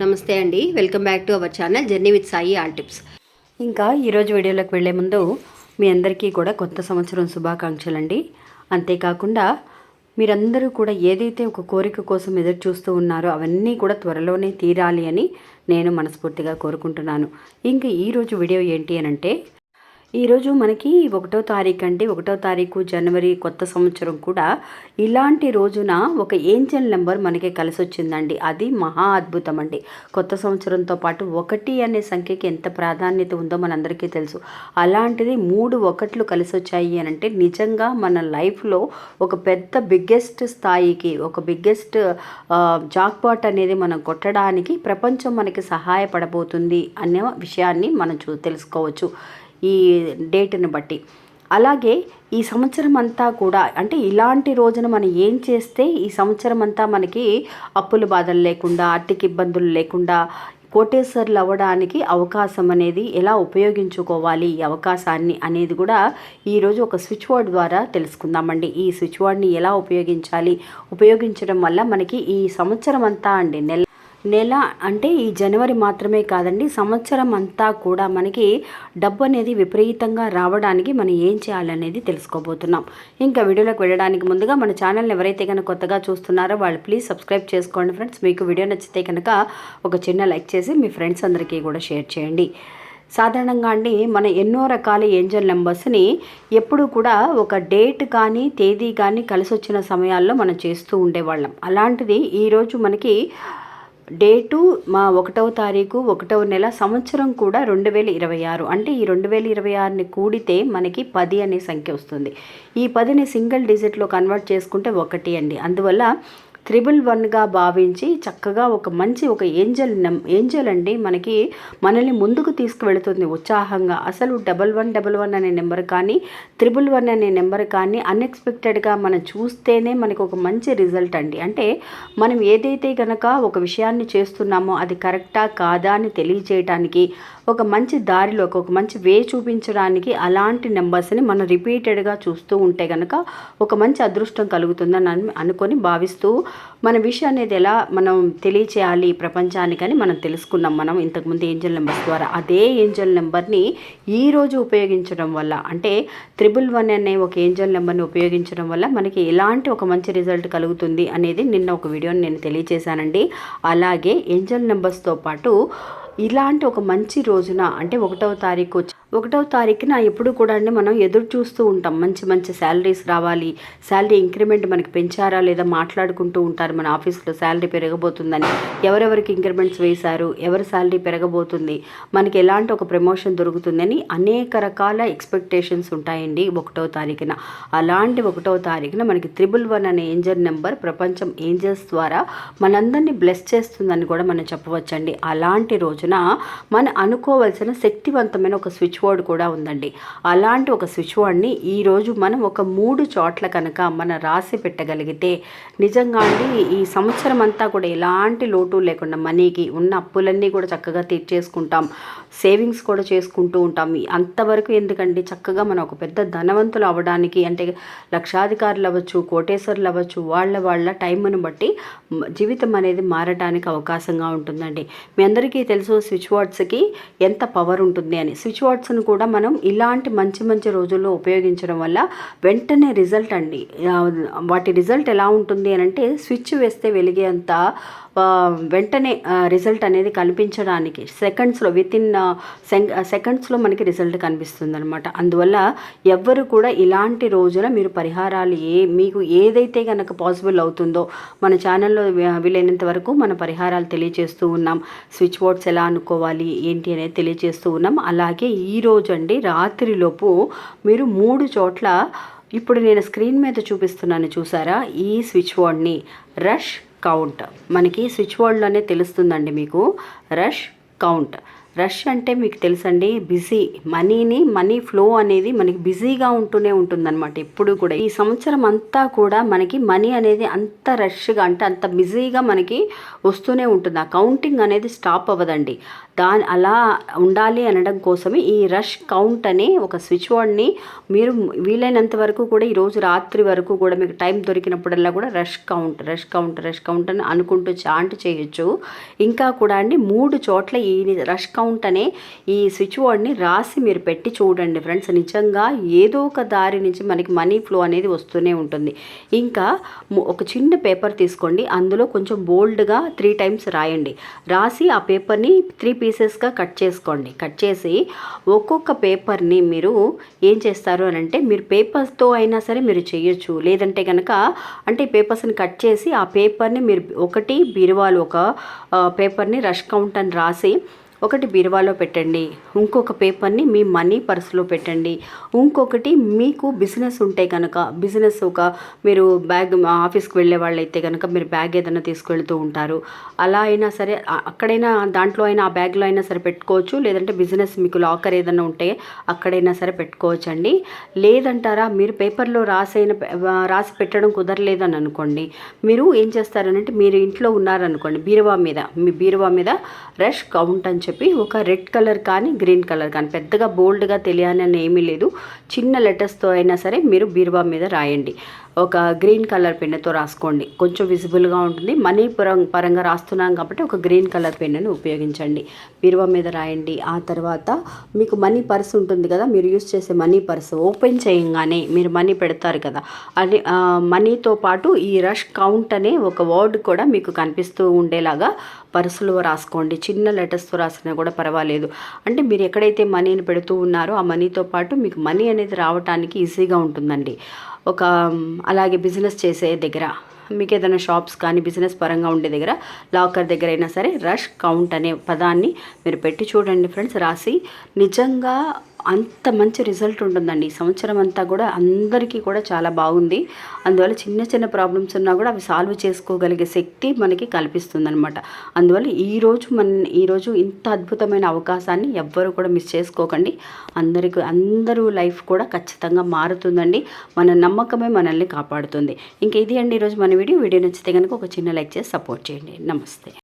నమస్తే అండి. Welcome back to our channel journey with Sai all tips. ఇంకా ఈరోజు వీడియోలోకి వెళ్ళే ముందు మీ అందరికీ కూడా కొత్త సంవత్సరం శుభాకాంక్షలు అండి. అంతేకాకుండా మీరందరూ కూడా ఏదైతే ఒక కోరిక కోసం ఎదురు చూస్తూ ఉన్నారో అవన్నీ కూడా త్వరలోనే తీరాలి అని నేను మనస్ఫూర్తిగా కోరుకుంటున్నాను. ఇంకా ఈరోజు వీడియో ఏంటి అని అంటే ఈరోజు మనకి ఒకటో తారీఖు అంటే ఒకటో తారీఖు జనవరి కొత్త సంవత్సరం కూడా. ఇలాంటి రోజున ఒక ఏంజల్ నెంబర్ మనకి కలిసి వచ్చిందండి అది మహా అద్భుతం అండి. కొత్త సంవత్సరంతో పాటు ఒకటి అనే సంఖ్యకి ఎంత ప్రాధాన్యత ఉందో మనందరికీ తెలుసు. అలాంటిది మూడు ఒకట్లు కలిసి వచ్చాయి అని అంటే నిజంగా మన లైఫ్లో ఒక పెద్ద బిగ్గెస్ట్ స్థాయికి ఒక బిగ్గెస్ట్ జాక్పాట్ అనేది మనం కొట్టడానికి ప్రపంచం మనకి సహాయపడబోతుంది అనే విషయాన్ని మనం చూ తెలుసుకోవచ్చు. ఈ డేట్ని బట్టి. అలాగే ఈ సంవత్సరం అంతా కూడా అంటే ఇలాంటి రోజున మనం ఏం చేస్తే ఈ సంవత్సరం అంతా మనకి అప్పుల బాధలు లేకుండా ఆర్థిక ఇబ్బందులు లేకుండా కోటేశ్వర్లు అవ్వడానికి అవకాశం అనేది ఎలా ఉపయోగించుకోవాలి ఈ అవకాశాన్ని అనేది కూడా ఈరోజు ఒక స్విచ్ బోర్డ్ ద్వారా తెలుసుకుందామండి. ఈ స్విచ్ బోర్డ్ని ఎలా ఉపయోగించాలి? ఉపయోగించడం వల్ల మనకి ఈ సంవత్సరం అంతా అండి నెల నెల అంటే ఈ జనవరి మాత్రమే కాదండి సంవత్సరం అంతా కూడా మనకి డబ్బు అనేది విపరీతంగా రావడానికి మనం ఏం చేయాలనేది తెలుసుకోబోతున్నాం. ఇంకా వీడియోలోకి వెళ్ళడానికి ముందుగా మన ఛానల్ని ఎవరైతే కనుక కొత్తగా చూస్తున్నారో వాళ్ళు ప్లీజ్ సబ్స్క్రైబ్ చేసుకోండి ఫ్రెండ్స్. మీకు వీడియో నచ్చితే కనుక ఒక చిన్న లైక్ చేసి మీ ఫ్రెండ్స్ అందరికీ కూడా షేర్ చేయండి. సాధారణంగా అండి మన ఎన్నో రకాల ఏంజల్ నెంబర్స్ని ఎప్పుడు కూడా ఒక డేట్ కానీ తేదీ కానీ కలిసి వచ్చిన సమయాల్లో మనం చేస్తూ ఉండేవాళ్ళం. అలాంటిది ఈరోజు మనకి డేటు మా ఒకటవ తారీఖు ఒకటవ నెల సంవత్సరం కూడా రెండు వేల ఇరవై ఆరు. అంటే ఈ రెండు వేల ఇరవై ఆరుని కూడితే మనకి పది అనే సంఖ్య వస్తుంది. ఈ పదిని సింగిల్ డిజిట్లో కన్వర్ట్ చేసుకుంటే ఒకటి అండి. అందువల్ల త్రిబుల్ వన్గా భావించి చక్కగా ఒక మంచి ఒక ఏంజల్ నెం ఏంజల్ అండి మనకి మనల్ని ముందుకు తీసుకువెళుతుంది ఉత్సాహంగా. అసలు డబల్ వన్ డబల్ వన్ అనే నెంబర్ కానీ త్రిబుల్ వన్ అనే నెంబర్ కానీ అన్ఎక్స్పెక్టెడ్గా మనం చూస్తేనే మనకు ఒక మంచి రిజల్ట్ అండి. అంటే మనం ఏదైతే కనుక ఒక విషయాన్ని చేస్తున్నామో అది కరెక్టా కాదా అని తెలియజేయటానికి ఒక మంచి దారిలో ఒక మంచి వే చూపించడానికి అలాంటి నెంబర్స్ని మనం రిపీటెడ్గా చూస్తూ ఉంటే కనుక ఒక మంచి అదృష్టం కలుగుతుందని అనుకొని భావిస్తూ మన విషయం అనేది ఎలా మనం తెలియచేయాలి ప్రపంచానికని మనం తెలుసుకున్నాం మనం. ఇంతకుముందు ఏంజల్ నెంబర్స్ ద్వారా అదే ఏంజల్ నెంబర్ని ఈరోజు ఉపయోగించడం వల్ల అంటే త్రిబుల్ వన్ అనే ఒక ఏంజల్ నెంబర్ని ఉపయోగించడం వల్ల మనకి ఎలాంటి ఒక మంచి రిజల్ట్ కలుగుతుంది అనేది నిన్న ఒక వీడియోని నేను తెలియచేశానండి. అలాగే ఏంజల్ నెంబర్స్తో పాటు ఇలాంటి ఒక మంచి రోజున అంటే ఒకటవ తారీఖు వచ్చి- ఒకటవ తారీఖున ఎప్పుడు కూడా అండి మనం ఎదురు చూస్తూ ఉంటాం. మంచి మంచి శాలరీస్ రావాలి. శాలరీ ఇంక్రిమెంట్ మనకి పెంచారా లేదా మాట్లాడుకుంటూ ఉంటారు మన ఆఫీస్లో శాలరీ పెరగబోతుందని. ఎవరెవరికి ఇంక్రిమెంట్స్ వేశారు? ఎవరి శాలరీ పెరగబోతుంది? మనకి ఎలాంటి ఒక ప్రమోషన్ దొరుకుతుందని అనేక రకాల ఎక్స్పెక్టేషన్స్ ఉంటాయండి ఒకటవ తారీఖున. అలాంటి ఒకటవ తారీఖున మనకి త్రిబుల్ వన్ అనే ఏంజల్ నెంబర్ ప్రపంచం ఏంజల్స్ ద్వారా మనందరినీ బ్లెస్ చేస్తుందని కూడా మనం చెప్పవచ్చండి. అలాంటి రోజున మనం అనుకోవాల్సిన శక్తివంతమైన ఒక స్విచ్ బోర్డ్ కూడా ఉందండి. అలాంటి ఒక స్విచ్ బోర్డ్ని ఈరోజు మనం ఒక మూడు చోట్ల కనుక మన రాసి పెట్టగలిగితే నిజంగా అండి ఈ సంవత్సరం అంతా కూడా ఎలాంటి లోటు లేకుండా మనీకి ఉన్న అప్పులన్నీ కూడా చక్కగా తీర్చేసుకుంటాం. సేవింగ్స్ కూడా చేసుకుంటూ ఉంటాం. అంతవరకు ఎందుకండి? చక్కగా మనం ఒక పెద్ద ధనవంతులు అవ్వడానికి అంటే లక్షాధికారులు అవ్వచ్చు కోటేశ్వరులు అవ్వచ్చు వాళ్ళ వాళ్ళ టైంను బట్టి జీవితం అనేది మారడానికి అవకాశంగా ఉంటుందండి. మీ అందరికీ తెలుసు స్విచ్ బోర్డ్స్కి ఎంత పవర్ ఉంటుంది అని. స్విచ్ బోర్డ్స్ బోర్డ్స్ను కూడా మనం ఇలాంటి మంచి మంచి రోజుల్లో ఉపయోగించడం వల్ల వెంటనే రిజల్ట్ అండి. వాటి రిజల్ట్ ఎలా ఉంటుంది అని అంటే స్విచ్ వేస్తే వెలిగేంత వెంటనే రిజల్ట్ అనేది కనిపించడానికి సెకండ్స్లో విత్ ఇన్ సెకండ్స్లో మనకి రిజల్ట్ కనిపిస్తుంది అనమాట అందువల్ల ఎవ్వరు కూడా ఇలాంటి రోజున మీరు పరిహారాలు ఏ మీకు ఏదైతే కనుక పాసిబుల్ అవుతుందో మన ఛానల్లో వీలైనంత వరకు మన పరిహారాలు తెలియజేస్తూ ఉన్నాం. స్విచ్ బోర్డ్స్ ఎలా అనుకోవాలి ఏంటి అనేది తెలియజేస్తూ ఉన్నాం. అలాగే ఈ అండి రాత్రిలోపు మీరు మూడు చోట్ల ఇప్పుడు నేను స్క్రీన్ మీద చూపిస్తున్నాను చూసారా ఈ స్విచ్ బోర్డ్ని రష్ కౌంట్ మనకి స్విచ్ బోర్డ్లోనే తెలుస్తుందండి మీకు. రష్ కౌంట్ రష్ అంటే మీకు తెలుసండి బిజీ. మనీని మనీ ఫ్లో అనేది మనకి బిజీగా ఉంటూనే ఉంటుందన్నమాట ఎప్పుడు కూడా. ఈ సంవత్సరం అంతా కూడా మనకి మనీ అనేది అంత రష్గా అంటే అంత బిజీగా మనకి వస్తూనే ఉంటుంది. ఆ కౌంటింగ్ అనేది స్టాప్ అవ్వదండి. దాని అలా ఉండాలి అనడం కోసమే ఈ రష్ కౌంట్ అనే ఒక స్విచ్ బోర్డ్ని మీరు వీలైనంత వరకు కూడా ఈరోజు రాత్రి వరకు కూడా మీకు టైం దొరికినప్పుడల్లా కూడా rush count rush count rush count అని అనుకుంటూ చాంట్ చేయొచ్చు. ఇంకా కూడా అండి మూడు చోట్ల ఈ రష్ కౌంట్ అనే ఈ స్విచ్ బోర్డ్ని రాసి మీరు పెట్టి చూడండి ఫ్రెండ్స్. నిజంగా ఏదో ఒక దారి నుంచి మనకి మనీ ఫ్లో అనేది వస్తూనే ఉంటుంది. ఇంకా ఒక చిన్న పేపర్ తీసుకోండి. అందులో కొంచెం బోల్డ్గా త్రీ టైమ్స్ రాయండి. రాసి ఆ పేపర్ని త్రీ పీసెస్గా కట్ చేసుకోండి. కట్ చేసి ఒక్కొక్క పేపర్ని మీరు ఏం చేస్తారు అని అంటే మీరు పేపర్స్తో అయినా సరే మీరు చేయొచ్చు. లేదంటే కనుక అంటే పేపర్స్ని కట్ చేసి ఆ పేపర్ని మీరు ఒకటి బీరువాలు ఒక పేపర్ని రష్ కౌంట్ అని రాసి ఒకటి బీరువాలో పెట్టండి ఇంకొక పేపర్ని మీ మనీ పర్సులో పెట్టండి. ఇంకొకటి మీకు బిజినెస్ ఉంటే కనుక బిజినెస్ ఒక మీరు బ్యాగ్ ఆఫీస్కి వెళ్ళే వాళ్ళైతే కనుక మీరు బ్యాగ్ ఏదైనా తీసుకెళ్తూ ఉంటారు. అలా అయినా సరే అక్కడైనా దాంట్లో అయినా ఆ బ్యాగ్లో అయినా సరే పెట్టుకోవచ్చు. లేదంటే బిజినెస్ మీకు లాకర్ ఏదైనా ఉంటే అక్కడైనా సరే పెట్టుకోవచ్చు అండి లేదంటారా మీరు పేపర్లో రాసైన రాసి పెట్టడం కుదరలేదని అనుకోండి. మీరు ఏం చేస్తారనంటే మీరు ఇంట్లో ఉన్నారనుకోండి బీరువా మీద మీ బీరువా మీద రష్ కౌంట్ అని చెప్పి చెప్పి ఒక రెడ్ కలర్ కానీ గ్రీన్ కలర్ కానీ పెద్దగా బోల్డ్గా తెలియాలని ఏమీ లేదు. చిన్న లెటర్స్తో అయినా సరే మీరు బీరువా మీద రాయండి. ఒక గ్రీన్ కలర్ పెన్నుతో రాసుకోండి. కొంచెం విజిబుల్గా ఉంటుంది. మనీ పరం పరంగా రాస్తున్నాం కాబట్టి ఒక గ్రీన్ కలర్ పెన్నును ఉపయోగించండి. బీరువా మీద రాయండి. ఆ తర్వాత మీకు మనీ పర్స్ ఉంటుంది కదా మీరు యూస్ చేసే మనీ పర్స్ ఓపెన్ చేయంగానే మీరు మనీ పెడతారు కదా అది మనీతో పాటు ఈ రష్ కౌంట్ అనే ఒక వర్డ్ కూడా మీకు కనిపిస్తూ ఉండేలాగా పర్సులో రాసుకోండి. చిన్న లెటర్స్తో రాసినా కూడా పర్వాలేదు. అంటే మీరు ఎక్కడైతే మనీని పెడుతూ ఉన్నారో ఆ మనీతో పాటు మీకు మనీ అనేది రావడానికి ఈజీగా ఉంటుందండి. ఒక అలాగే బిజినెస్ చేసే దగ్గర మీకు ఏదైనా షాప్స్ కానీ బిజినెస్ పరంగా ఉండే దగ్గర లాకర్ దగ్గర అయినా సరే రష్ కౌంట్ అనే పదాన్ని మీరు పెట్టి చూడండి ఫ్రెండ్స్. రాసి నిజంగా అంత మంచి రిజల్ట్ ఉంటుందండి. ఈ సంవత్సరం అంతా కూడా అందరికీ కూడా చాలా బాగుంది. అందువల్ల చిన్న చిన్న ప్రాబ్లమ్స్ ఉన్నా కూడా అవి సాల్వ్ చేసుకోగలిగే శక్తి మనకి కల్పిస్తుందనమాట అందువల్ల ఈరోజు మన ఈరోజు ఇంత అద్భుతమైన అవకాశాన్ని ఎవ్వరు కూడా మిస్ చేసుకోకండి. అందరికీ అందరూ లైఫ్ కూడా ఖచ్చితంగా మారుతుందండి. మన నమ్మకమే మనల్ని కాపాడుతుంది. ఇంక ఇది అండి ఈరోజు మన వీడియో. వీడియో నచ్చితే కనుక ఒక చిన్న లైక్ చేసి సపోర్ట్ చేయండి. నమస్తే.